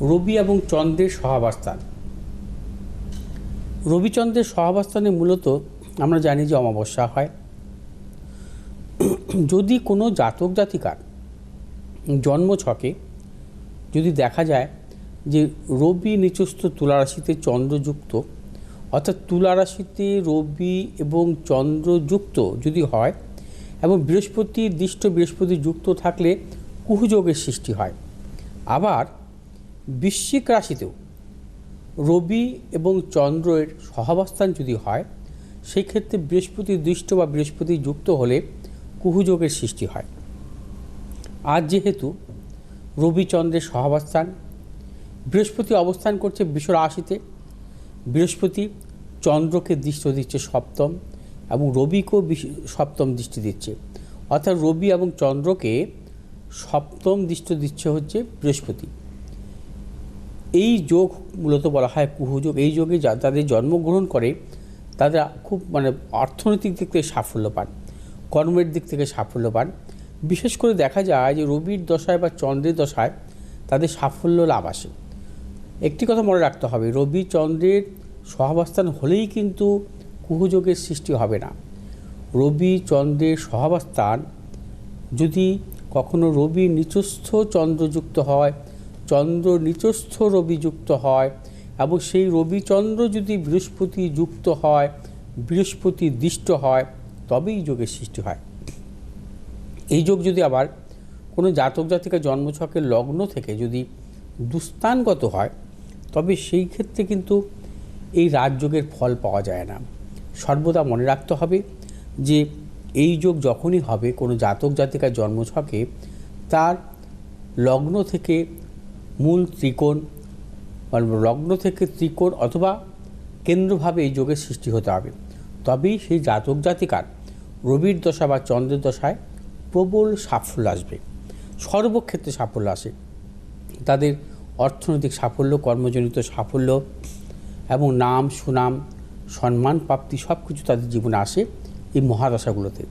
রবি এবং চন্দ্রের সহাবস্থান। রবিচন্দ্রের সহাবস্থানে মূলত আমরা জানি যে অমাবস্যা হয়। যদি কোনো জাতক জাতিকার জন্ম ছকে যদি দেখা যায় যে রবি নিচস্থ তুলারাশিতে চন্দ্রযুক্ত, অর্থাৎ তুলারাশিতে রবি এবং চন্দ্রযুক্ত যদি হয় এবং বৃহস্পতি, দৃষ্ট বৃহস্পতি যুক্ত থাকলে কুহযোগের সৃষ্টি হয়। আবার বৃশ্চিক রাশিতেও রবি এবং চন্দ্রের সহাবস্থান যদি হয় সেই ক্ষেত্রে বৃহস্পতি দৃষ্ট বা বৃহস্পতি যুক্ত হলে কুহুযোগের সৃষ্টি হয়। আজ যেহেতু রবি চন্দ্রের সহাবস্থান, বৃহস্পতি অবস্থান করছে বৃষ রাশিতে, বৃহস্পতি চন্দ্রকে দৃষ্টি দিচ্ছে সপ্তম এবং রবিকেও সপ্তম দৃষ্টি দিচ্ছে। অর্থাৎ রবি এবং চন্দ্রকে সপ্তম দৃষ্টি দিচ্ছে হচ্ছে বৃহস্পতি। এই যোগ মূলত বলা হয় কুহযোগ এই যোগে যা তাদের জন্মগ্রহণ করে, তারা খুব মানে অর্থনৈতিক দিক থেকে সাফল্য পান, কর্মের দিক থেকে সাফল্য পান। বিশেষ করে দেখা যায় যে রবির দশায় বা চন্দ্রের দশায় তাদের সাফল্য লাভ আসে। একটি কথা মনে রাখতে হবে, রবি চন্দ্রের সহাবস্থান হলেই কিন্তু কুহযোগের সৃষ্টি হবে না। রবি চন্দ্রের সহাবস্থান যদি কখনো রবি নিচস্থ চন্দ্রযুক্ত হয় চন্দ্র নিচস্থ রবি যুক্ত হয় এবং সেই রবিচন্দ্র যদি বৃহস্পতি যুক্ত হয়, বৃহস্পতি দৃষ্ট হয়, তবেই যোগের সৃষ্টি হয়। এই যোগ যদি আবার কোনো জাতক জাতিকা জন্মছকের লগ্ন থেকে যদি দুস্থানগত হয়, তবে সেই ক্ষেত্রে কিন্তু এই রাজযোগের ফল পাওয়া যায় না। সর্বদা মনে রাখতে হবে যে এই যোগ যখনই হবে কোনো জাতক জাতিকার জন্মছকে, তার লগ্ন থেকে মূল ত্রিকোণ মানে লগ্ন থেকে ত্রিকোণ অথবা কেন্দ্রভাবে এই যোগের সৃষ্টি হতে হবে। তবেই সেই জাতক জাতিকার রবির দশা বা চন্দ্রের দশায় প্রবল সাফল্য আসবে। সর্বক্ষেত্রে সাফল্য আসে। তাদের অর্থনৈতিক সাফল্য, কর্মজনিত সাফল্য এবং নাম, সুনাম, সম্মান, প্রাপ্তি সব কিছু তাদের জীবনে আসে এই মহাদশাগুলোতে।